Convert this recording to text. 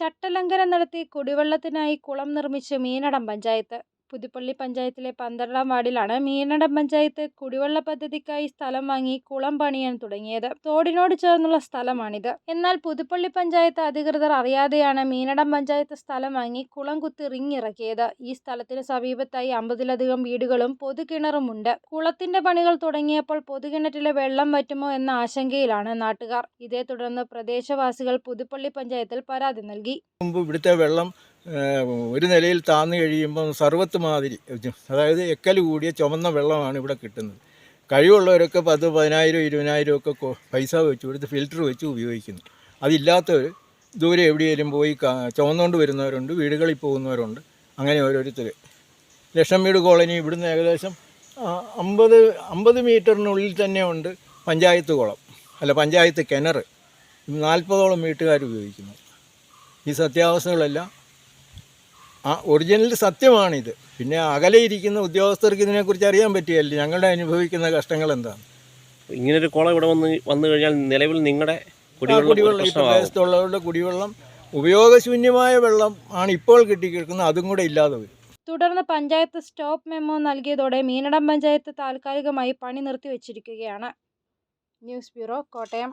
ചട്ടലംഘനം നടത്തി കുടിവെള്ളത്തിനായി കുളം നിർമ്മിച്ച് മീനടം പഞ്ചായത്ത് പുതുപ്പള്ളി പഞ്ചായത്തിലെ പന്ത്രണ്ടാം വാർഡിലാണ് മീനടം പഞ്ചായത്ത് കുടിവെള്ള പദ്ധതിക്കായി സ്ഥലം വാങ്ങി കുളം പണിയാൻ തുടങ്ങിയത്. തോടിനോട് ചേർന്നുള്ള സ്ഥലമാണിത്. എന്നാൽ പുതുപ്പള്ളി പഞ്ചായത്ത് അധികൃതർ അറിയാതെയാണ് മീനടം പഞ്ചായത്ത് സ്ഥലം വാങ്ങി കുളം കുത്തി റിങ്ങിറക്കിയത് ഈ സ്ഥലത്തിന് സമീപത്തായി അമ്പതിലധികം വീടുകളും പൊതുകിണറുമുണ്ട് കുളത്തിന്റെ പണികൾ തുടങ്ങിയപ്പോൾ പൊതുകിണറ്റിലെ വെള്ളം വറ്റുമോ എന്ന ആശങ്കയിലാണ് നാട്ടുകാർ. ഇതേ തുടർന്ന് പ്രദേശവാസികൾ പുതുപ്പള്ളി പഞ്ചായത്തിൽ പരാതി നൽകി. വെള്ളം ഒരു നിലയിൽ താന്നു കഴിയുമ്പം സർവത്ത് മാതിരി അതായത് എക്കൽ കൂടിയ ചുമന്ന വെള്ളമാണ് ഇവിടെ കിട്ടുന്നത്. കഴിവുള്ളവരൊക്കെ പത്ത് പതിനായിരം ഇരുപതിനായിരം ഒക്കെ പൈസ വെച്ച് കൊടുത്ത് ഫിൽറ്റർ വെച്ച് ഉപയോഗിക്കുന്നു. അതില്ലാത്തവർ ദൂരെ എവിടെയെങ്കിലും പോയി ചുമന്നുകൊണ്ട് വരുന്നവരുണ്ട് വീടുകളിൽ പോകുന്നവരുണ്ട് അങ്ങനെ ഓരോരുത്തർ ലക്ഷം വീട് കോളനി ഇവിടുന്ന് ഏകദേശം അമ്പത് അമ്പത് മീറ്ററിനുള്ളിൽ തന്നെ ഉണ്ട് പഞ്ചായത്ത് കുളം അല്ല പഞ്ചായത്ത് കിണർ നാൽപ്പതോളം വീട്ടുകാർ ഉപയോഗിക്കുന്നു. ഈ സത്യാവസ്ഥകളെല്ലാം ആ ഒറിജിനൽ സത്യമാണിത്. പിന്നെ അകലെ ഇരിക്കുന്ന ഉദ്യോഗസ്ഥർക്ക് ഇതിനെക്കുറിച്ച് അറിയാൻ പറ്റിയല്ലേ ഞങ്ങളുടെ അനുഭവിക്കുന്ന കഷ്ടങ്ങൾ എന്താണ് ഇങ്ങനൊരു കുളം ഇവിടെ വന്ന് വന്നു കഴിഞ്ഞാൽ നിലവിൽ നിങ്ങളുടെ കുടിവെള്ളം ഈ പ്രദേശത്തുള്ളവരുടെ കുടിവെള്ളം ഉപയോഗശൂന്യമായ വെള്ളം ആണ് ഇപ്പോൾ കിട്ടിക്കിടക്കുന്നത്. അതും കൂടെ ഇല്ലാതെ വരും. തുടർന്ന് പഞ്ചായത്ത് സ്റ്റോപ്പ് മെമ്മോ നൽകിയതോടെ മീനടം പഞ്ചായത്ത് താൽക്കാലികമായി പണി നിർത്തിവച്ചിരിക്കുകയാണ്. News bureau Kottayam.